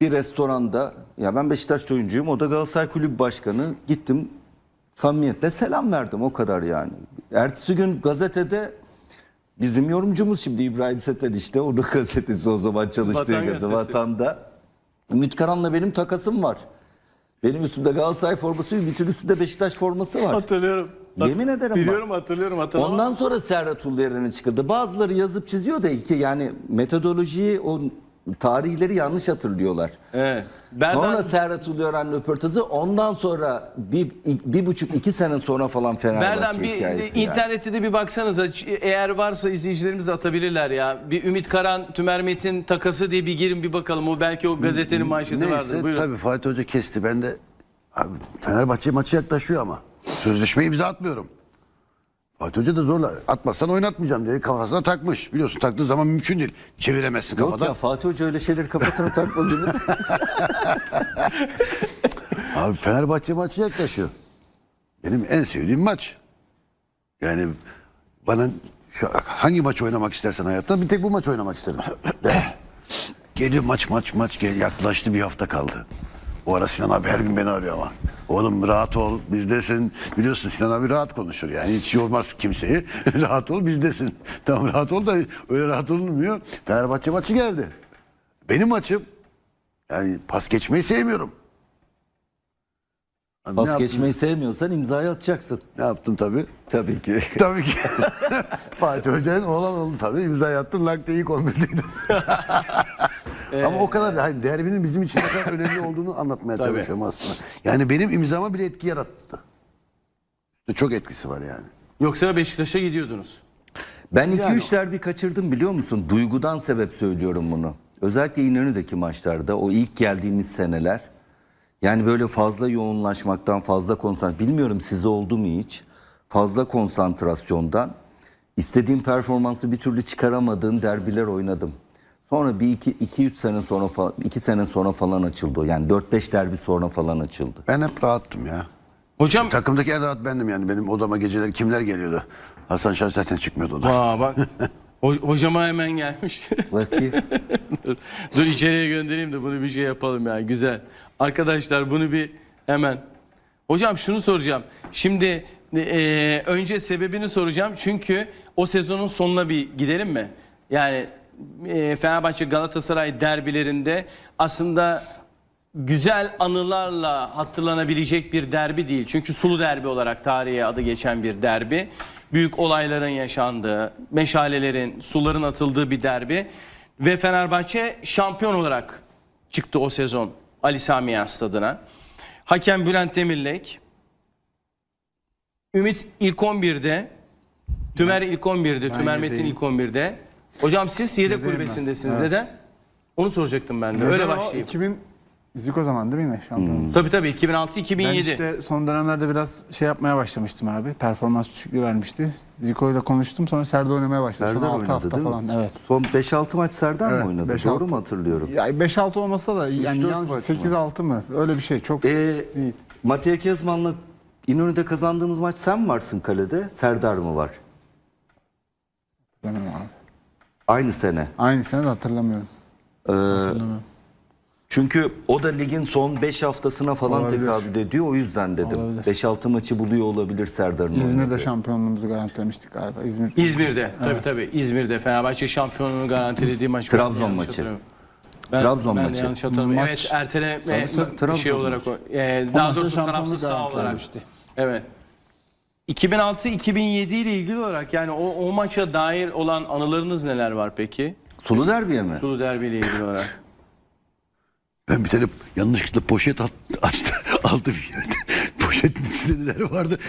bir restoranda ya ben Beşiktaş oyuncuyum o da Galatasaray Kulübü Başkanı gittim samimiyetle selam verdim o kadar yani. Ertesi gün gazetede bizim yorumcumuz şimdi İbrahim Seter işte onun gazetesi o zaman çalıştığı Vatan gazete. Vatan'da. Ümit Karan'la benim takasım var. Benim üstümde Galatasaray forması, Ümit'in üstünde Beşiktaş forması var. Hatırlıyorum. Yemin ederim bak. Biliyorum hatırlıyorum hatırlamam. Ondan sonra Serhat Uluyer'in çıkıldı. Bazıları yazıp çiziyor da iki yani metodolojiyi o tarihleri yanlış hatırlıyorlar. Evet. Berdan, Sonra Serhat Uluyer'in röportajı ondan sonra bir, bir buçuk iki sene sonra falan Fenerbahçe Berdan bir hikayesi internette de bir baksanıza eğer varsa izleyicilerimiz de atabilirler ya. Bir Ümit Karan Tümer Metin takası diye bir girin bir bakalım. O belki o gazetenin manşeti vardır. Neyse tabii Fatih Hoca kesti. Ben de abi, Fenerbahçe maçı yaklaşıyor ama. Sözleşme imza atmıyorum. Fatih Hoca da zorla atmazsan oynatmayacağım diye kafasına takmış. Biliyorsun taktığı zaman mümkün değil. Çeviremezsin Yok kafadan. ya Fatih Hoca öyle şeyleri kafasına takmaz. Abi Fenerbahçe maçı yaklaşıyor. Benim en sevdiğim maç. Yani bana şu hangi maç oynamak istersen hayatta bir tek bu maç oynamak isterim. Geliyor maç maç maç gel yaklaştı bir hafta kaldı. O ara Sinan abi her gün beni arıyor ama. Oğlum rahat ol bizdesin. Biliyorsun Sinan abi rahat konuşur yani hiç yormaz kimseyi. rahat ol bizdesin. Tamam rahat ol da öyle rahat olunmuyor. Fenerbahçe maçı geldi. Benim maçım. Yani pas geçmeyi sevmiyorum. Ne Pas yaptım? geçmeyi sevmiyorsan imzayı atacaksın. Ne yaptım tabii? Tabii ki. Tabii ki. Fatih Hoca'nın oğlan oldu tabii. İmza attım. Lakte ilk 11'deydim. Ama o kadar hani derbinin bizim için ne kadar önemli olduğunu anlatmaya Tabii. çalışıyorum aslında. Yani benim imzama bile etki yarattı. Çok etkisi var yani. Yoksa Beşiktaş'a gidiyordunuz. Ben iki Yani- üç derbi kaçırdım biliyor musun? Duygudan sebep söylüyorum bunu. Özellikle İnönü'deki maçlarda o ilk geldiğimiz seneler. Yani böyle fazla yoğunlaşmaktan, fazla konsantre... Bilmiyorum size oldu mu hiç? Fazla konsantrasyondan istediğim performansı bir türlü çıkaramadığın derbiler oynadım. Sonra bir iki, iki üç sene sonra falan, iki sene sonra falan açıldı o. Yani dört beş derbi sonra falan açıldı. Ben hep rahattım ya. Hocam Takımdaki en rahat bendim yani. Benim odama geceleri kimler geliyordu? Hasan Şah zaten çıkmıyordu odadan. Aa bak. Ho- hocama hemen gelmiş. Bakayım. Dur içeriye göndereyim de bunu bir şey yapalım ya. Güzel. Arkadaşlar bunu bir hemen. Hocam şunu soracağım. Şimdi e, önce sebebini soracağım. Çünkü o sezonun sonuna bir gidelim mi? Yani Fenerbahçe Galatasaray derbilerinde aslında güzel anılarla hatırlanabilecek bir derbi değil. Çünkü sulu derbi olarak tarihe adı geçen bir derbi. Büyük olayların yaşandığı, meşalelerin, suların atıldığı bir derbi. Ve Fenerbahçe şampiyon olarak çıktı o sezon Ali Sami stadına. Hakem Bülent Demirlek. Ümit ilk 11'de. Tümer ilk 11'de. Tümer Metin ilk 11'de. Hocam siz yedek Yedeyim ben. kulübesindesiniz. Neden? Onu soracaktım ben de. Öyle Neden o? başlayayım. 2000 Zico zaman değil mi yine şampiyon? Tabii tabii 2006-2007. Ben işte son dönemlerde biraz şey yapmaya başlamıştım abi. Performans düşüklüğü vermişti. Zico ile konuştum sonra Serdar oynamaya başladı. Serdar son 6 oynadı hafta değil mi? falan. Evet. Son 5-6 maç Serdar Evet, mı oynadı? 5-6. Doğru mu hatırlıyorum? Ya 5-6 olmasa da yani dört yanlış maç mı? 8-6 mı? Öyle bir şey. Çok Ee, değil. Mattia Kezman'la İnönü'de kazandığımız maç sen mi varsın kalede? Serdar mı var? Benim abi. Aynı sene. Aynı sene de hatırlamıyorum. Ee, Hatırlamıyorum. çünkü o da ligin son 5 haftasına falan Olabilir. tekabül ediyor. O yüzden dedim. Olabilir. 5-6 maçı buluyor olabilir Serdar'ın. İzmir'de oynadığı. şampiyonluğumuzu garantilemiştik galiba. İzmir. İzmir'de. Tabii tabii. İzmir'de Fenerbahçe şampiyonluğunu garantilediği maç. Trabzon maçı. hatırlıyorum. Ben, Trabzon ben maçı. yanlış hatırlamıyorum. Maç- Evet erteleme Tabii, tabii, bir şey Trabzon olarak o. Ee, O daha maçta doğrusu tarafsız sağ olarak. Evet. 2006-2007 ile ilgili olarak yani o, o maça dair olan anılarınız neler var peki? Sulu derbiye mi? Sulu Derbi ile ilgili olarak. Ben bir tane yanlışlıkla poşet at, açtı, aldı bir yerde. Poşetin içinde neler vardı.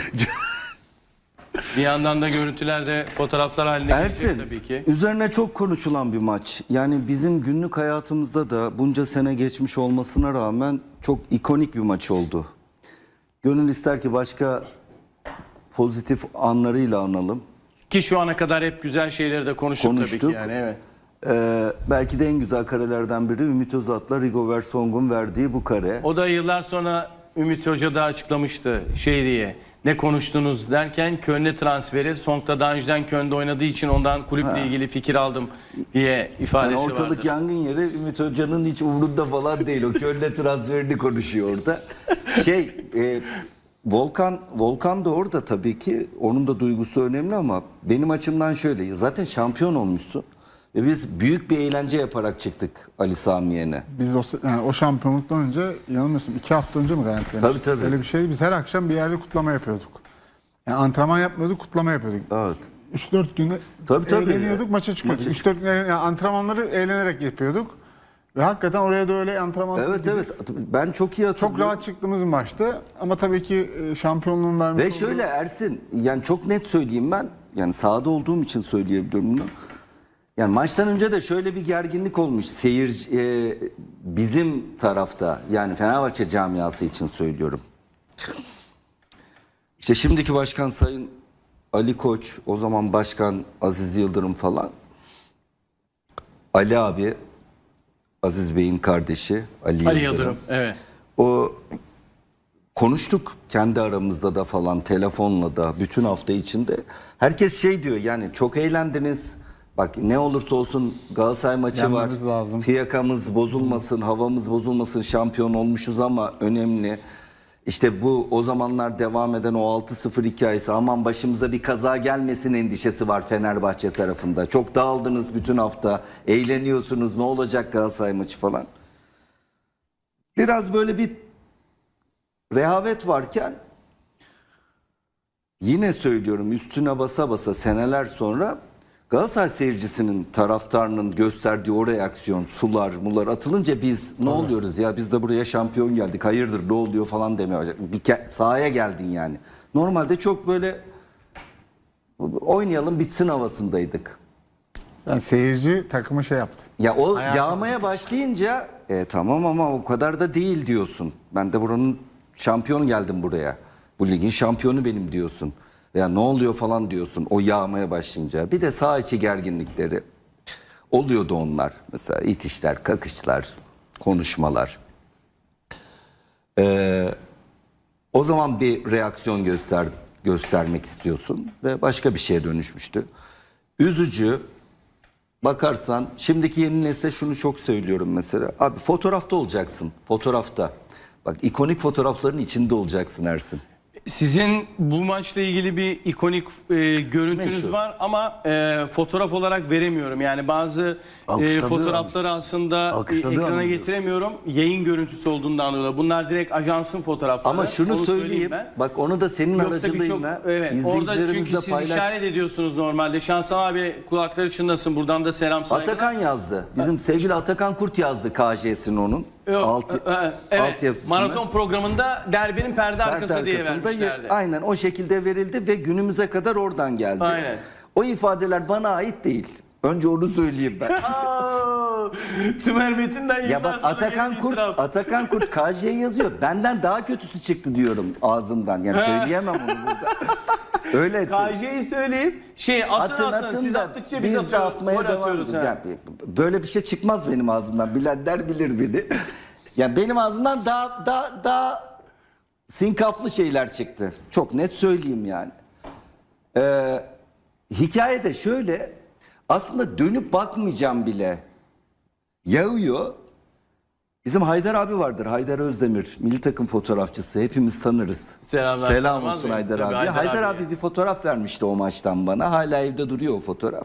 Bir yandan da görüntülerde fotoğraflar haline Ersin, gelecek tabii ki. üzerine çok konuşulan bir maç. Yani bizim günlük hayatımızda da bunca sene geçmiş olmasına rağmen çok ikonik bir maç oldu. Gönül ister ki başka pozitif anlarıyla analım. Ki şu ana kadar hep güzel şeyleri de konuştuk, tabii Konuştuk. ki yani evet. Ee, belki de en güzel karelerden biri Ümit Özat'la Rigover Song'un verdiği bu kare. O da yıllar sonra Ümit Hoca da açıklamıştı şey diye. Ne konuştunuz derken Köln'e transferi Song'da daha önceden Köln'de oynadığı için ondan kulüple ilgili fikir aldım diye Yani ifadesi ortalık vardı. yangın yeri Ümit Hoca'nın hiç umurunda falan değil. O Köln'e transferini konuşuyor orada. Şey e, Volkan Volkan da orada tabii ki onun da duygusu önemli ama benim açımdan şöyle zaten şampiyon olmuşsun. Ve biz büyük bir eğlence yaparak çıktık Ali Sami Yen'e. Biz o, yani o şampiyonluktan önce yanılmıyorsun iki hafta önce mi garantilemiştik? Tabii, tabii. Öyle bir şeydi. Biz her akşam bir yerde kutlama yapıyorduk. Yani antrenman yapmıyorduk, kutlama yapıyorduk. Evet. 3-4 gün Tabii, tabii. eğleniyorduk, maça çıkıyorduk. Maça 3-4 gün yani antrenmanları eğlenerek yapıyorduk. Ve hakikaten oraya da öyle antrenman Evet evet ben çok iyi hatırlıyorum. Çok rahat çıktığımız maçtı. Ama tabii ki e, şampiyonluğun vermiş Ve olduğu- şöyle Ersin yani çok net söyleyeyim ben yani sahada olduğum için söyleyebiliyorum bunu. Yani maçtan önce de şöyle bir gerginlik olmuş seyirci e, bizim tarafta yani Fenerbahçe camiası için söylüyorum. İşte şimdiki başkan Sayın Ali Koç, o zaman başkan Aziz Yıldırım falan. Ali abi, Aziz Bey'in kardeşi Ali, Ali Yıldırım. Yıldırım. Evet. O konuştuk kendi aramızda da falan telefonla da bütün hafta içinde. Herkes şey diyor yani çok eğlendiniz. Bak ne olursa olsun Galatasaray maçı Yenmemiz var. lazım. Fiyakamız bozulmasın, havamız bozulmasın. Şampiyon olmuşuz ama önemli. İşte bu o zamanlar devam eden o 6-0 hikayesi aman başımıza bir kaza gelmesin endişesi var Fenerbahçe tarafında. Çok dağıldınız bütün hafta. Eğleniyorsunuz. Ne olacak Galatasaray maçı falan. Biraz böyle bir rehavet varken yine söylüyorum üstüne basa basa seneler sonra Galatasaray seyircisinin taraftarının gösterdiği o reaksiyon sular mular atılınca biz ne oluyoruz ya biz de buraya şampiyon geldik hayırdır ne oluyor falan demeye. Bir sahaya geldin yani. Normalde çok böyle oynayalım bitsin havasındaydık. Yani seyirci takımı şey yaptı. Ya o Hayatım. yağmaya başlayınca e, tamam ama o kadar da değil diyorsun. Ben de buranın şampiyonu geldim buraya. Bu ligin şampiyonu benim diyorsun. Ya ne oluyor falan diyorsun o yağmaya başlayınca. Bir de sağ içi gerginlikleri oluyordu onlar. Mesela itişler, kakışlar, konuşmalar. Ee, o zaman bir reaksiyon göster göstermek istiyorsun ve başka bir şeye dönüşmüştü. Üzücü, bakarsan şimdiki yeni nesle şunu çok söylüyorum mesela. Abi fotoğrafta olacaksın. Fotoğrafta. Bak ikonik fotoğrafların içinde olacaksın Ersin. Sizin bu maçla ilgili bir ikonik e, görüntünüz Meşhur. var ama e, fotoğraf olarak veremiyorum. Yani bazı e, fotoğrafları aslında e, Alkışladı ekrana getiremiyorum. Yayın görüntüsü olduğundan dolayı. Bunlar direkt ajansın fotoğrafları. Ama şunu Onu söyleyeyim. ben. Bak onu da senin Yoksa birçok aracılığınla evet orada çünkü izleyicilerimizle siz paylaş. işaret ediyorsunuz normalde. Şansal abi kulakları çınlasın. Buradan da selam saygılar. Atakan yazdı. Bizim sevgili Atakan Kurt yazdı KJ'sinin onun. Yok, Alt, e, e, evet, altyapısını. maraton programında derbinin perde arkası diye arkasında vermişlerdi. ye- Aynen o şekilde verildi ve günümüze kadar oradan geldi. Aynen. O ifadeler bana ait değil. Önce onu söyleyeyim ben. Aa, Tümer Metin'den ya bak Atakan Kurt. Atakan Kurt KJ'ye yazıyor. Benden daha kötüsü çıktı diyorum ağzımdan. Yani söyleyemem onu burada. Öyle. KJ'yi söyleyeyim. Şey atın Atın atın, atın siz da attıkça biz, biz de atıyoruz. atmaya gol devam atıyoruz. ediyoruz. ha. Yani böyle bir şey çıkmaz benim ağzımdan. Bilenler bilir beni. ya benim ağzımdan daha daha daha sinkaflı şeyler çıktı. Çok net söyleyeyim yani. Ee, hikaye de şöyle. Aslında dönüp bakmayacağım bile. Yağıyor. Bizim Haydar abi vardır. Haydar Özdemir. Milli takım fotoğrafçısı. Hepimiz tanırız. Selamlar, Selam olsun mıyım? Haydar abi. Haydar Haydar, abiye. abi bir fotoğraf vermişti o maçtan bana. Hala evde duruyor o fotoğraf.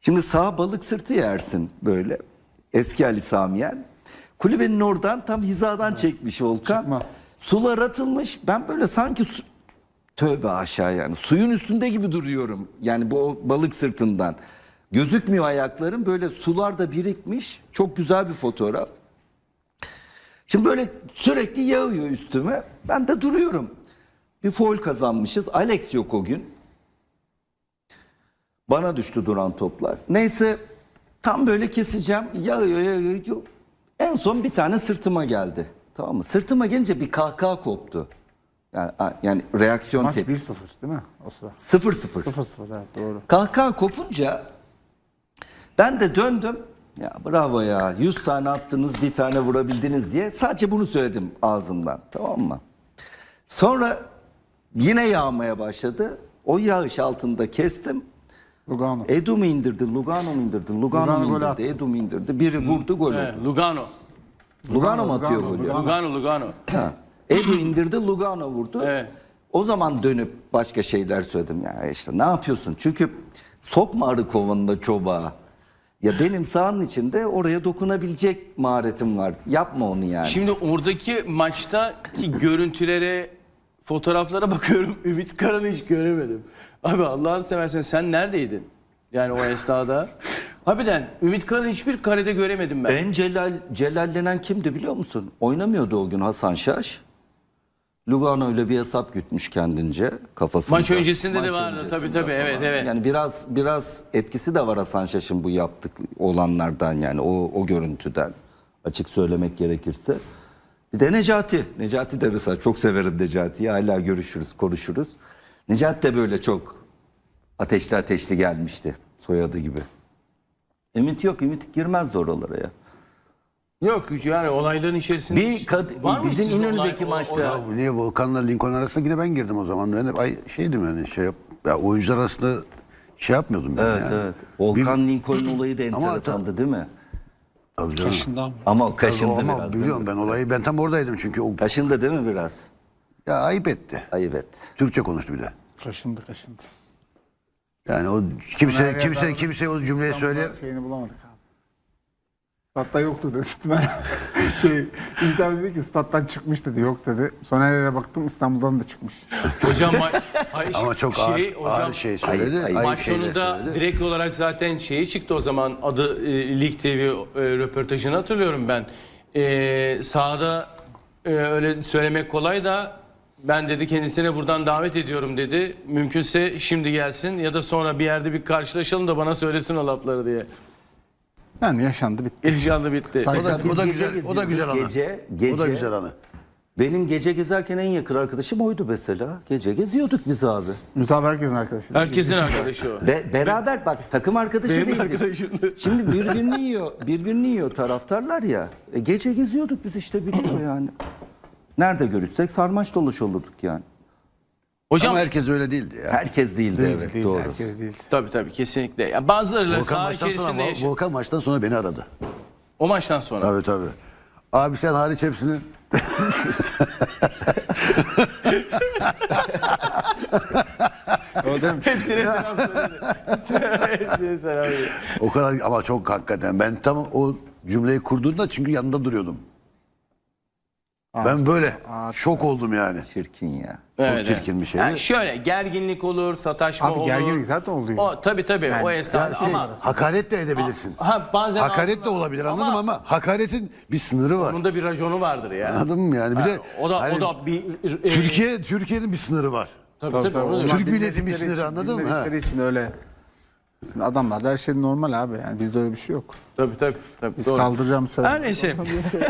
Şimdi sağ balık sırtı yersin böyle. Eski Ali Samiyen. Kulübenin oradan tam hizadan çekmiş Volkan. Çıkmaz. Sular atılmış. Ben böyle sanki su, tövbe aşağı yani. Suyun üstünde gibi duruyorum. Yani bu balık sırtından. Gözükmüyor ayaklarım. Böyle sularda birikmiş. Çok güzel bir fotoğraf. Şimdi böyle sürekli yağıyor üstüme. Ben de duruyorum. Bir foul kazanmışız. Alex yok o gün. Bana düştü duran toplar. Neyse tam böyle keseceğim. Yağıyor yağıyor. yağıyor. En son bir tane sırtıma geldi. Tamam mı? Sırtıma gelince bir kahkaha koptu. Yani, yani reaksiyon Maç tepki. 1-0 değil mi o sıra? 0-0. 0-0 evet doğru. Kahkaha kopunca ben de döndüm. Ya bravo ya. 100 tane attınız bir tane vurabildiniz diye sadece bunu söyledim ağzımdan. Tamam mı? Sonra yine yağmaya başladı. O yağış altında kestim. Lugano. Edu mu indirdi, Lugano mu indirdi, Lugano, Lugano mu indirdi. Edu mu indirdi. Biri vurdu gol Evet, oldu. Lugano. Lugano mu atıyor golü? Lugano. Lugano, Lugano. Edu indirdi, Lugano vurdu. Evet. O zaman dönüp başka şeyler söyledim. Ya işte ne yapıyorsun? Çünkü sokma arı kovanına çobağa. Ya benim sahanın içinde oraya dokunabilecek maharetim var. Yapma onu yani. Şimdi oradaki maçtaki görüntülere, fotoğraflara bakıyorum. Ümit Karan'ı hiç göremedim. Abi Allah'ını seversen sen neredeydin? Yani o esnada. Harbiden Ümit Karan'ı hiçbir karede göremedim ben. En Celal, celallenen kimdi biliyor musun? Oynamıyordu o gün Hasan Şaş. Lugano öyle bir hesap gütmüş kendince kafasında. Maç öncesinde de vardı. öncesinde Tabii, tabii. Evet, evet. Yani biraz biraz etkisi de var Hasan Şaş'ın bu yaptık olanlardan yani o, o görüntüden açık söylemek gerekirse. Bir de Necati. Necati de mesela çok severim Necati'yi. Hala görüşürüz, konuşuruz. Necati de böyle çok ateşli ateşli gelmişti soyadı gibi. Ümit yok. Ümit girmezdi oralara ya. Yok yani olayların içerisinde. Bir kad- Var mı bizim sizin İnönü'deki olay- maçta- olay- Ya niye Volkan'la Lincoln arasında yine ben girdim o zaman. Ben hep ay, şeydim yani şey yap, ya oyuncular arasında şey yapmıyordum ben Evet yani. evet. Volkan Lincoln olayı da enteresandı değil mi? Tabii canım. Kaşından. Ama o kaşındı ama biraz. değil biliyorum ben olayı ben tam oradaydım çünkü o Kaşındı değil mi biraz? ya ayıp etti. Ayıp etti. Türkçe konuştu bir de. Kaşındı kaşındı. Yani o kimse kimse kimse o cümleyi söyle Şeyini bulamadık abi. Statta yoktu demiştim ben. şey, İnternet dedi ki stat'tan çıkmış dedi. Yok dedi. Sonra yere baktım İstanbul'dan da çıkmış. Hocam ma- Hayır, ama çok şey, ağır, hocam, ağır şey söyledi. ayıp- Ayıp, Maç şeyler sonunda söyledi. direkt olarak zaten şeyi çıktı o zaman adı e, Lig TV e, röportajını hatırlıyorum ben. E, sahada e, öyle söylemek kolay da ben dedi kendisine buradan davet ediyorum dedi. Mümkünse şimdi gelsin ya da sonra bir yerde bir karşılaşalım da bana söylesin o lafları diye. Yani yaşandı bitti. İnşallah bitti. Say- O da, Biz o da gece güzel, o da güzel anı. Gece, gece, O da güzel anı. Benim gece gezerken en yakın arkadaşım oydu mesela. Gece geziyorduk biz abi. Abi herkesin arkadaşı. Herkesin arkadaşı o. Be- beraber bak takım arkadaşı Benim değildik. arkadaşımdı. Şimdi birbirini yiyor, birbirini yiyor taraftarlar ya. E, gece geziyorduk biz işte biliyor yani. Nerede görüşsek sarmaş dolaş olurduk yani. Hocam Ama herkes öyle değildi ya. Herkes değildi Değil, evet değil, doğru. Herkes değil. tabii tabii kesinlikle. Ya bazıları Volkan saha maçtan sonra, içerisinde Vol- yaşıyor. Volkan maçtan sonra beni aradı. O maçtan sonra. Tabii tabii. Abi sen hariç hepsini Hepsine selam söyledi. Hepsine selam söyledi. o kadar ama çok hakikaten ben tam o cümleyi kurduğunda çünkü yanında duruyordum. Ben böyle şok oldum yani. Çirkin ya. Çok çirkin bir şey. Yani şöyle gerginlik olur, sataşma Abi olur. gerginlik zaten oluyor. O tabii tabii o esnada Şey, ama hakaret de edebilirsin. ha bazen Hakaret de olabilir anladım ama hakaretin bir sınırı var. Onun da bir rajonu vardır ya. Anladın mı yani? Bir de o da hani o da bir e, Türkiye Türkiye'nin bir sınırı var. tabii, Tabii, tabii, tabii. onu diyorum. Türk milletin bir sınırı, anladın mı? bilmedikleri için öyle. Şimdi adamlar her şey normal abi yani bizde öyle bir şey yok. tabii tabii. tabii Biz doğru. kaldıracağımız söyle. Her neyse.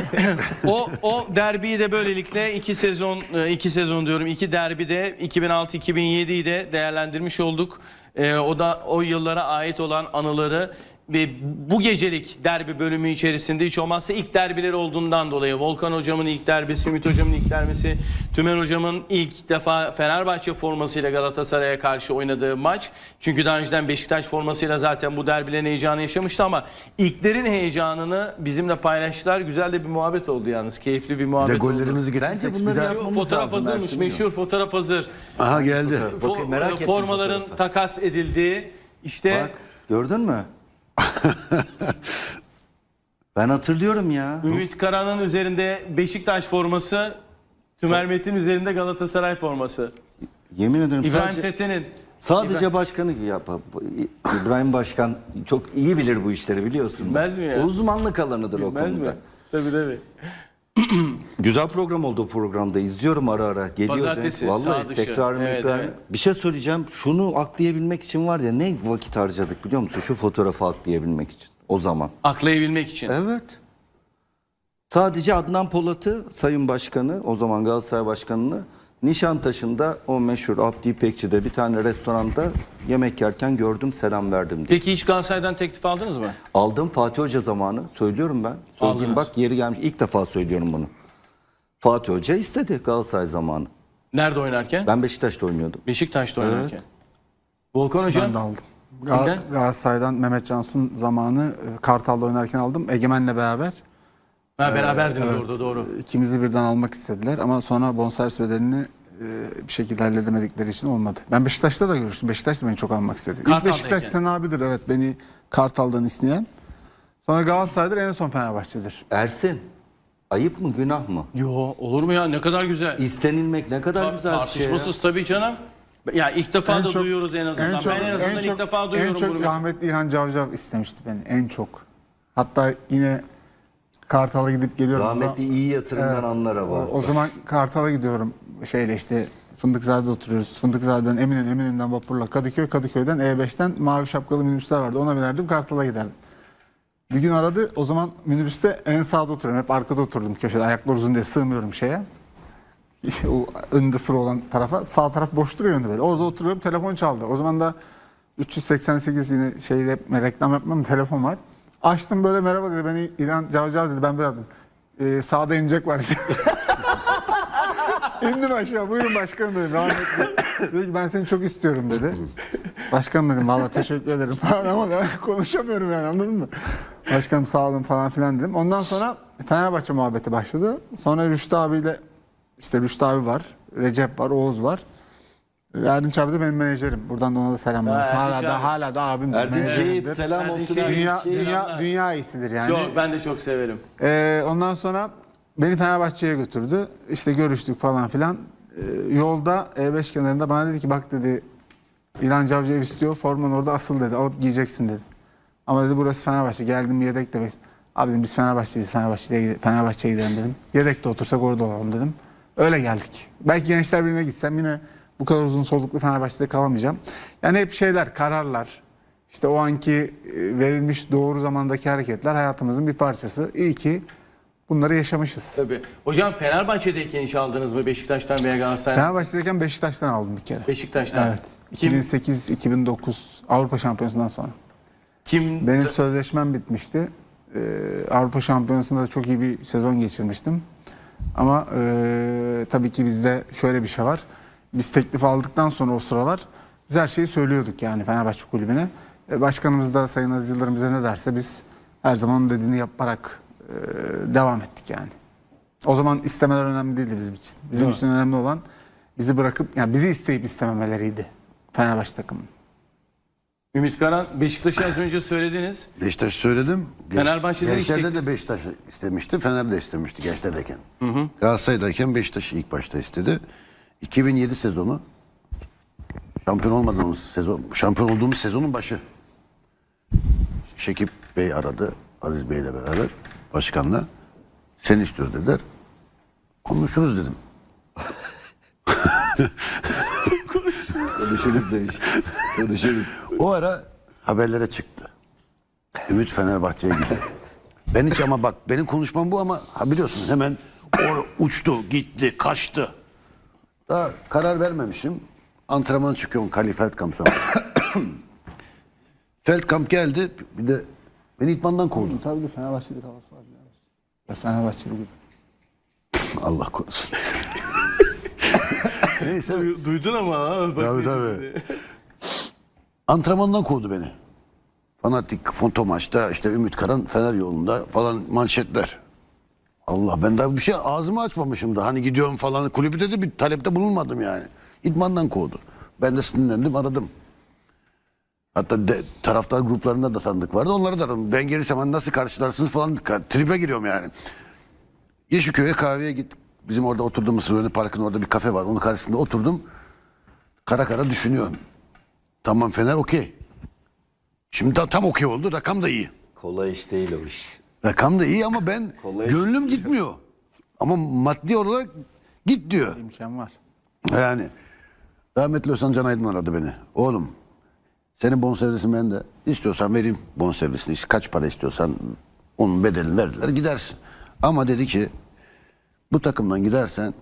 o o derbiyi de böylelikle iki sezon e, iki sezon diyorum iki derbide 2006-2007'yi de değerlendirmiş olduk. E, o da o yıllara ait olan anıları bu gecelik derbi bölümü içerisinde hiç olmazsa ilk derbileri olduğundan dolayı Volkan hocamın ilk derbisi, Ümit hocamın ilk derbisi, Tümer hocamın ilk defa Fenerbahçe formasıyla Galatasaray'a karşı oynadığı maç. Çünkü daha önceden Beşiktaş formasıyla zaten bu derbilerin heyecanı yaşamıştı ama ilklerin heyecanını bizimle paylaştılar. Güzel de bir muhabbet oldu yalnız. Keyifli bir de muhabbet oldu. gollerimizi getirsek Bence bir bunları Yapmamız fotoğraf lazım hazırmış. Meşhur fotoğraf hazır. Aha geldi. Bakın, Fo- merak ettim formaların fotoğrafı. takas edildiği işte Bak gördün mü? ben hatırlıyorum ya. Ümit Karan'ın üzerinde Beşiktaş forması, Tümer Metin üzerinde Galatasaray forması. Yemin ederim İbrahim sadece, Seten'in. sadece başkanı ya İbrahim Başkan çok iyi bilir bu işleri biliyorsun. Bilmez mi ya? Uzmanlık alanıdır o Bilmez mi? konuda. Tabii tabii. Güzel program oldu o programda. İzliyorum ara ara. Geliyor Pazartesi, denk. sağ Vallahi dışı. tekrar Evet, tekrar. evet. Bir şey söyleyeceğim. Şunu aklayabilmek için var ya ne vakit harcadık biliyor musun? Şu fotoğrafı aklayabilmek için. O zaman. Aklayabilmek için. Evet. Sadece Adnan Polat'ı Sayın Başkanı o zaman Galatasaray Başkanı'nı Nişantaşı'nda o meşhur Abdi İpekçi'de bir tane restoranda yemek yerken gördüm selam verdim diye. Peki hiç Galatasaray'dan teklif aldınız mı? Aldım Fatih Hoca zamanı. Söylüyorum ben. Söyleyeyim Aldınız. bak yeri gelmiş. İlk defa söylüyorum bunu. Fatih Hoca istedi Galatasaray zamanı. Nerede oynarken? Ben Beşiktaş'ta oynuyordum. Beşiktaş'ta oynarken. Volkan Hocam. Ben de aldım. Kimden? Gal- Galatasaray'dan Mehmet Cansu'nun zamanı e, Kartal'da oynarken aldım. Egemen'le beraber. Ha, beraberdiniz Evet, orada doğru. İkimizi birden almak istediler ama sonra bonservis bedelini e, bir şekilde halledemedikleri için olmadı. Ben Beşiktaş'ta da görüştüm. Beşiktaş da beni çok almak istedi. İlk Kartal'dayken. Beşiktaş Sen abidir evet beni Kartal'dan isteyen. Sonra Galatasaray'dır en son Fenerbahçe'dir. Ersin. Ayıp mı günah mı? Yo olur mu ya ne kadar güzel. İstenilmek ne kadar güzel bir şey ya. Tartışmasız tabii canım. Ya ilk defa En da çok- duyuyoruz en azından. ben en azından ilk çok- defa duyuyorum En çok bunu. rahmetli İlhan Cavcav istemişti beni en çok. Hatta yine Kartal'a gidip geliyorum. Rahmetli iyi yatırımdan anlar O, ama. o zaman Kartal'a gidiyorum. Şeyle işte Fındıkzade'de oturuyoruz. Fındıkzade'den Eminönü, Eminönü'nden vapurla Kadıköy, Kadıköy'den E5'ten mavi şapkalı minibüsler vardı. Ona binerdim Kartal'a giderdim. Bir gün aradı. O zaman minibüste en sağda oturuyorum. Hep arkada oturdum köşede. Ayaklar uzun diye sığmıyorum şeye. o önünde sıra olan tarafa. Sağ taraf boş duruyor önünde böyle. Orada oturuyorum. Telefon çaldı. O zaman da 388 yine şeyde reklam yapmam telefon var. Açtım böyle merhaba dedi. Beni İlhan Cavcav dedi. Ben bir adım. Ee, sağda inecek var dedi. İndim aşağı. Buyurun başkanım dedim. Rahmetli. Dedi ki ben seni çok istiyorum dedi. Başkanım dedim. Valla teşekkür ederim falan ama ben konuşamıyorum yani anladın mı? Başkanım sağ olun falan filan dedim. Ondan sonra Fenerbahçe muhabbeti başladı. Sonra Rüştü abiyle işte Rüştü abi var. Recep var. Oğuz var. Erdinç abi de benim menajerim. Buradan da ona da selamlar. Ha, Hala Erdinç abi. da hala da abim. Erdinç Şehit selam Erdinç olsun. Dünya, Şehit. dünya, dünya iyisidir yani. Çok, ben de çok severim. Ee, ondan sonra beni Fenerbahçe'ye götürdü. İşte görüştük falan filan. Ee, yolda E5 kenarında bana dedi ki bak dedi İlhan Cavcıyev istiyor. Forman orada asıl dedi. Alıp giyeceksin dedi. Ama dedi burası Fenerbahçe. Geldim yedek de. Abi dedim biz Fenerbahçe'yiz. Fenerbahçe'ye Fenerbahçe'ye gidelim dedim. Yedekte otursak orada olalım dedim. Öyle geldik. Belki Gençler Birliği'ne gitsem yine bu kadar uzun soluklu Fenerbahçe'de kalamayacağım. Yani hep şeyler, kararlar. İşte o anki e, verilmiş doğru zamandaki hareketler hayatımızın bir parçası. İyi ki bunları yaşamışız. Tabii. Hocam Fenerbahçe'deyken hiç aldınız mı Beşiktaş'tan veya Galatasaray'dan? Fenerbahçe'deyken Beşiktaş'tan aldım bir kere. Beşiktaş'tan. Evet. Kim, 2008-2009 Avrupa Şampiyonası'ndan sonra. kim Benim sözleşmem bitmişti. Ee, Avrupa Şampiyonası'nda da çok iyi bir sezon geçirmiştim. Ama e, tabii ki bizde şöyle bir şey var. Biz teklif aldıktan sonra o sıralar biz her şeyi söylüyorduk yani Fenerbahçe kulübüne. E, başkanımız da Sayın Aziz Yıldırım bize ne derse biz her zaman onun dediğini yaparak e, devam ettik yani. O zaman istemeler önemli değildi bizim için. Bizim Değil mi? için önemli olan bizi bırakıp yani bizi isteyip istememeleriydi Fenerbahçe takımının. Ümit Karan Beşiktaş'ı az önce söylediniz. Beşiktaş söyledim. Genç- Fenerbahçe'de Gençlerde de Beşiktaş istemişti. Fener de istemişti gençlerdeyken. Galatasaray'dayken Beşiktaş ilk başta istedi. 2007 sezonu şampiyon olmadığımız sezon, şampiyon olduğumuz sezonun başı. Şekip Bey aradı. Aziz Bey'le beraber başkanla. Seni istiyoruz dediler. Konuşuruz dedim. Konuşuruz demiş. Konuşuruz. O ara haberlere çıktı. Ümit Fenerbahçe'ye gidiyor. Ben hiç ama bak benim konuşmam bu ama ha biliyorsun hemen o uçtu, gitti, kaçtı. Daha karar vermemişim. Antrenmana çıkıyorum Kali Feldkamp sonra. Feldkamp geldi. Bir de beni itmandan kovdu. Tabii de Fenerbahçe'de havası var. Ya Fenerbahçeli gibi. Allah korusun. Neyse. Du- Duydun ama ha. Bak Tabii ne tabii. dedi. Antrenmandan kovdu beni. Fanatik fonto maçta işte Ümit Karan Fener yolunda falan manşetler. Allah ben daha bir şey ağzımı açmamışım da hani gidiyorum falan kulübüde de bir talepte bulunmadım yani. İdmandan kovdu. Ben de sinirlendim aradım. Hatta de, taraftar gruplarında da tanıdık vardı. Onları da aradım. Ben gelirsem hani nasıl karşılarsınız falan tribe giriyorum yani. Yeşilköy'e kahveye git. Bizim orada oturduğumuz Sırrı Park'ın orada bir kafe var. Onun karşısında oturdum. Kara kara düşünüyorum. Tamam Fener okey. Şimdi ta- tam okey oldu. Rakam da iyi. Kolay iş değil o iş. Rakam da iyi ama ben Kolay. gönlüm gitmiyor. Ama maddi olarak git diyor. İmkan var. Yani rahmetli Özcan Can Aydın aradı beni. Oğlum senin bonservisin bende. İstiyorsan vereyim bonservisini. İşte Kaç para istiyorsan onun bedelini verirler gidersin. Ama dedi ki bu takımdan gidersen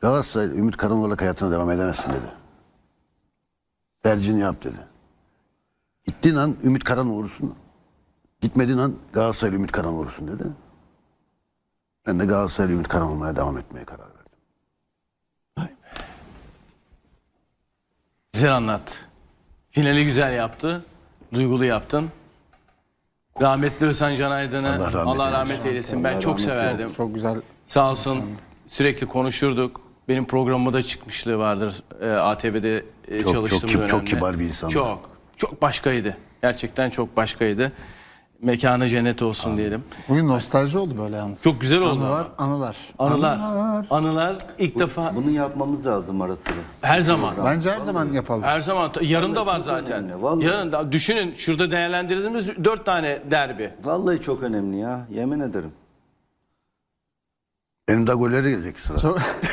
Galatasaray Ümit Karan olarak hayatına devam edemezsin dedi. Tercihini yap dedi. Gittiğin an Ümit Karan olursun. Gitmediğin an Galatasaray Ümit Karan olursun dedi. Ben de Galatasaray Ümit Karan olmaya devam etmeye karar verdim. Güzel anlat. Finali güzel yaptı. Duygulu yaptın. Rahmetli Özhan Can Aydın'ı Allah rahmet Allah rahmet eylesin. eylesin. Ben Allah çok rahmet severdim. Çok güzel. Sağ olsun sürekli konuşurduk. Benim programıma da çıkmışlığı vardır. E, ATV'de e, Çok- çalıştığım çok- çok- çok dönemde. kibar bir insandı. Çok. Çok başkaydı. Gerçekten çok başkaydı. Mekanı cennet olsun diyelim. Bugün nostalji oldu böyle yalnız. Çok güzel oldu Anılar, ama. anılar. Anılar. Anılar ilk defa Bunu yapmamız lazım ara sıra. her zaman. Bence her zaman yapalım. Her zaman yarın da var zaten. önemli, vallahi. Yarın da düşünün şurada değerlendirdiğimiz dört tane derbi. Vallahi çok önemli ya. Yemin ederim. Benim de golleri gelecek sıra.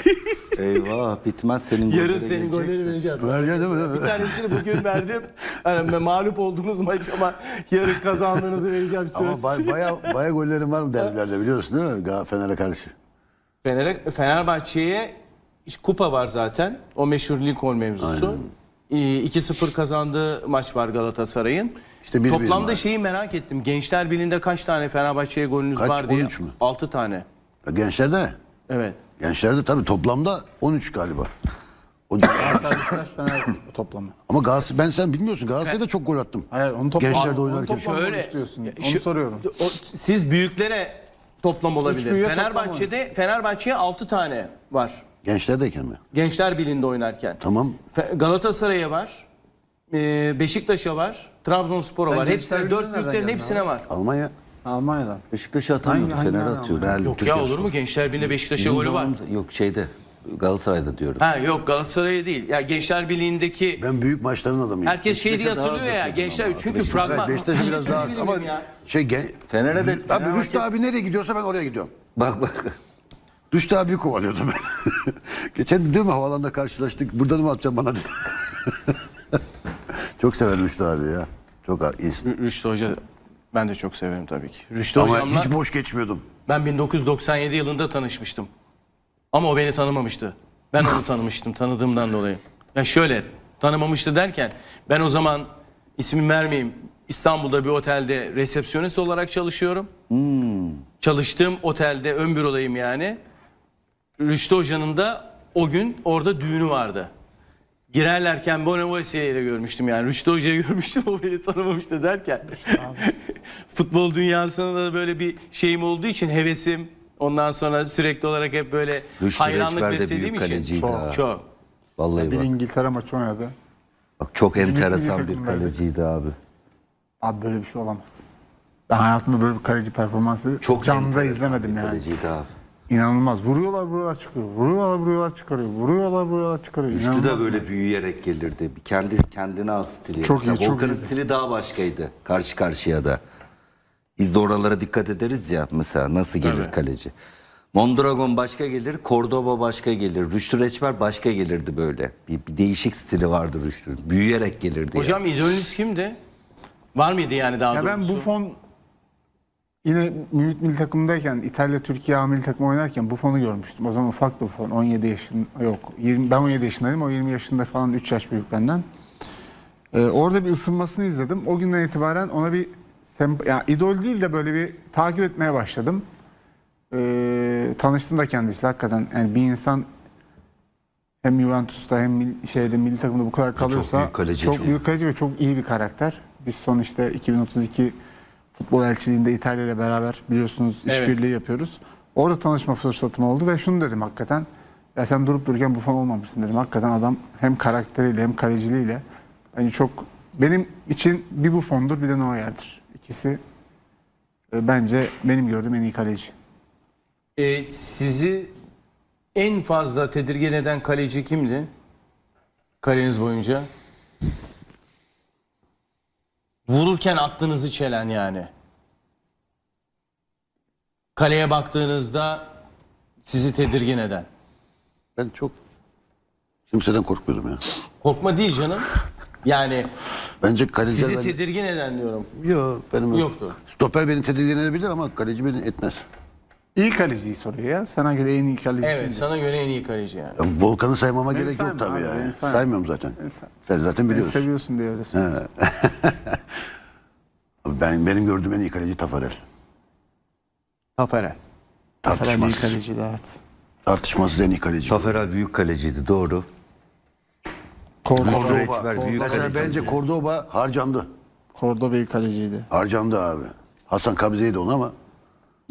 Eyvah bitmez senin Yarın gollere senin gelecekse. golleri vereceğim. Ver değil mi? Bir tanesini bugün verdim. Yani mağlup olduğunuz maç ama yarın kazandığınızı vereceğim Ama söz. bay, baya, baya gollerim var mı derbilerde biliyorsun değil mi? Fener'e karşı. Fener, Fenerbahçe'ye kupa var zaten. O meşhur Lincoln mevzusu. Ee, 2-0 kazandığı maç var Galatasaray'ın. İşte bir- bir Toplamda var. şeyi merak ettim. Gençler Birliği'nde kaç tane Fenerbahçe'ye golünüz Kaç? var diye. 13 mü? 6 tane. Gençlerde Evet. Gençlerde tabii toplamda 13 galiba. O, Beşiktaş Fener toplamı. ama Galatasaray ben sen bilmiyorsun Galatasaray'da çok gol attım. Hayır onu toplam. Gençlerde onu oynarken. toplam Şöyle- istiyorsun. Ya, Onu şu- soruyorum. O, siz büyüklere toplam olabilir. büyüğe Fenerbahçe'de Fenerbahçe'ye 6 tane var. Gençlerdeyken mi? Gençler Birliği'nde oynarken. Tamam. Fe- Galatasaray'a var. e, Beşiktaş'a var. Trabzonspor'a Sen var. Gençler Hepsine Birliği'ne dört nereden büyüklerin geldin hepsine var. Almanya. Almanya'dan. Beşiktaş atamıyordu. Hangi- Fener hangi atıyordu. Berlin. Yok Türkiye ya olur mu? Gençler Birliği'nde Beşiktaş'a golü var. Yok şeyde Galatasaray'da diyorum. Ha yok Galatasaray'a değil. Ya Gençler Birliği'ndeki Ben büyük maçların adamıyım. herkes şey diye Beşiktaş'a daha hatırlıyor ya. atıyordun Gençler ama. çünkü Beşiktaş- fragman. Beşiktaş'ı biraz daha az ama Ya. şey gen, Fener'e de Abi Fenerbahçe- Rüştü abi nereye gidiyorsa ben oraya gidiyorum. Bak bak. Rüştü abi kovalıyordum ben. Geçen değil mi havalanda karşılaştık. Buradan mı atacağım bana dedi. çok severim Rüştü abi ya. Çok iyisin. Rü- Rüştü Hoca ben de çok severim tabii ki. Rüştü Ama Hocam'la hiç boş geçmiyordum. ben 1997 yılında tanışmıştım. Ama o beni tanımamıştı. Ben onu tanımıştım tanıdığımdan dolayı. Ya şöyle tanımamıştı derken ben o zaman ismimi vermeyeyim. İstanbul'da bir otelde resepsiyonist olarak çalışıyorum. Çalıştığım otelde ön bürodayım yani. Rüştü Hoca'nın da o gün orada düğünü vardı. Girerlerken ben o vesileyle görmüştüm yani. Rüştü Hoca'yı görmüştüm o beni tanımamıştı derken. Futbol dünyasında da böyle bir şeyim olduğu için hevesim. Ondan sonra sürekli olarak hep böyle Rüştü hayranlık Reçber de beslediğim büyük için. kaleciydi Çok, çok. Vallahi Bir bak. İngiltere maçı oynadı. Bak çok milli enteresan bir takımdaydı. kaleciydi abi. Abi böyle bir şey olamaz. Ben hayatımda böyle bir kaleci performansı Çok canlı enteresan izlemedim bir yani. kaleciydi abi. İnanılmaz. Vuruyorlar vuruyorlar çıkıyor. Vuruyorlar vuruyorlar çıkarıyor. Vuruyorlar vuruyorlar çıkarıyor. Rüştü İnanılmaz. de böyle büyüyerek gelirdi. Bir Kendi kendine az stili. Çok iyi, Mesela çok Volkan'ın iyiydi. stili daha başkaydı. Karşı karşıya da. Biz de oralara dikkat ederiz ya mesela nasıl gelir Tabii. kaleci. Mondragon başka gelir, Cordoba başka gelir, Rüştü Reçber başka gelirdi böyle. Bir, bir değişik stili vardı Rüştü. Büyüyerek gelirdi. Hocam idolünüz kimdi? Var mıydı yani daha Ya ben doğrusu? Buffon yine milli, milli takımdayken İtalya Türkiye A milli takım oynarken Buffon'u görmüştüm. O zaman ufaktı Buffon. 17 yaşın yok. 20, ben 17 yaşındaydım. O 20 yaşında falan 3 yaş büyük benden. Ee, orada bir ısınmasını izledim. O günden itibaren ona bir semp- ya idol değil de böyle bir takip etmeye başladım. Ee, tanıştım da kendisiyle hakikaten. Yani bir insan hem Juventus'ta hem şeyde milli takımda bu kadar kalıyorsa büyük kaleci, çok çok. büyük kaleci ve çok iyi bir karakter. Biz son işte 2032 futbol elçiliğinde İtalya ile beraber biliyorsunuz Evet. işbirliği yapıyoruz. Orada tanışma fırsatım oldu ve şunu dedim hakikaten. Ya sen durup dururken Buffon olmamışsın dedim. Hakikaten adam hem karakteriyle hem kaleciliğiyle hani çok benim için bir Buffon'dur bir de Neuer'dir. İkisi e, bence benim gördüğüm en iyi kaleci. Ee, sizi en fazla tedirgin eden kaleci kimdi? Kariyeriniz boyunca. Vururken aklınızı çelen yani. Kaleye baktığınızda sizi tedirgin eden. Ben çok kimseden korkmuyordum ya. Korkma değil canım. Yani Bence kaleci sizi tedirgin eden diyorum. Yok benim Yoktu. Stoper beni tedirgin edebilir ama kaleci beni etmez. İyi kaleciyi soruyor ya. Sana göre en iyi kaleci Evet kimdir? sana göre en iyi kaleci yani. Ya Volkan'ı saymama gerek yok sayma tabii abi, yani. sayma. Saymıyorum zaten. Say- Sen zaten Beni biliyorsun. seviyorsun diye öyle söylüyorsun. Ben benim gördüğüm en iyi kaleci Tafarel. Taferel. Falan iyi Tartışmasız. kaleciydi evet. Tartışmasız en iyi kaleci. Taferel büyük kaleciydi doğru. Cordoba, Cordoba. Cordoba. büyük Mesela kaleci. bence Cordoba harcandı. Cordoba iyi kaleciydi. Harcandı abi. Hasan Kabze'ydi onu ama,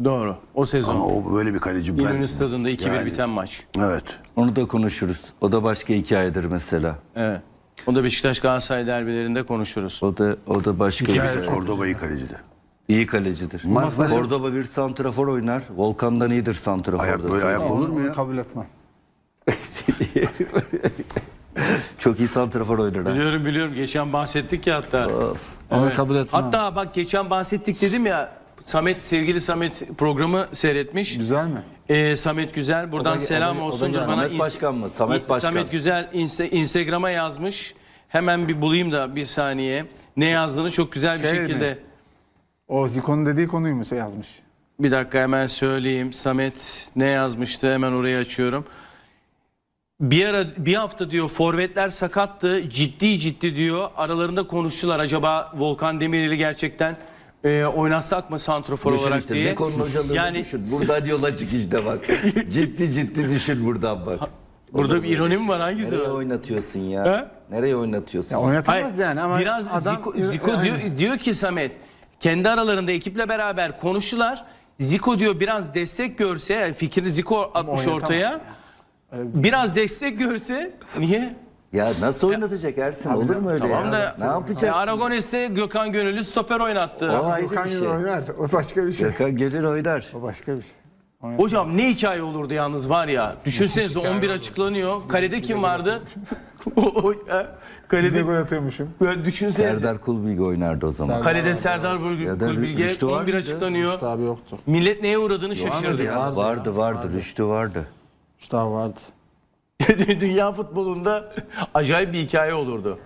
Doğru. O sezon. ama o böyle bir kaleci. İnönü Ben, stadında 2-1 Yani. biten maç. evet. Onu da konuşuruz. O da başka hikayedir mesela. Evet. O da Beşiktaş Galatasaray derbilerinde konuşuruz. O da o da başka bir Kimse Cordoba iyi kaleciydi. iyi kalecidir. Mas- Cordoba bir santrafor oynar. Volkan'dan iyidir santraforda. Ayak böyle ayak olur mu ya? kabul etmem. Çok iyi santrafor oynar. ha. Biliyorum biliyorum. Geçen bahsettik ya hatta. Onu kabul etmem. Hatta bak geçen bahsettik dedim ya. Samet sevgili Samet programı seyretmiş. Güzel mi? Ee, Samet Güzel buradan O da- selam o da- olsun. bana Samet Başkan mı? Samet Başkan. Samet Güzel insta- Instagram'a yazmış. Hemen bir bulayım da bir saniye. Ne yazdığını çok güzel bir Şey mi? şekilde. O Zico'nun dediği konuyu mu yazmış? Bir dakika hemen söyleyeyim. Samet ne yazmıştı? Hemen orayı açıyorum. Bir ara bir hafta diyor forvetler sakattı. Ciddi ciddi diyor. Aralarında konuştular. Acaba Volkan Demirel'i gerçekten e, oynatsak mı santrofor Düşün olarak işte diye. Zeko'nun hocalığını yani düşün. Buradan yola çık işte bak. ciddi ciddi düşün buradan bak. burada bir ironi mi var? Hangisi Nereye var? oynatıyorsun ya? He? Nereye oynatıyorsun? Ya oynatamaz Hayır, yani ama biraz adam Zico, Zico yani- diyor, diyor ki Samet kendi aralarında ekiple beraber konuştular. Zico diyor biraz destek görse yani fikrini Zico atmış ortaya. ya. Biraz destek görse niye? Ya nasıl oynatacak Ersin? Olur mu öyle Tamam ya? da ne yapacaksın? E, Aragones'te Gökhan Gönüllü stoper oynattı. O ayrı Gökhan bir şey. oynar. O başka bir şey. Gökhan gelir oynar. O başka bir şey. Hocam ne hikaye olurdu yalnız var ya. Düşünsenize 11 açıklanıyor. Kalede kim vardı? O- o- ha? Bir de Kalede gol atıyormuşum. Böyle düşünsenize. Serdar Kulbilgi oynardı o zaman. Kalede Serdar Bul- Ya da Kulbilge Rüştü var 11 mıydı? açıklanıyor. Rüştü abi yoktu. Millet neye uğradığını şaşırdı. Ya, Vardı vardı ya, vardı. Rüştü vardı. Rüştü abi vardı. Dünya futbolunda acayip bir hikaye olurdu.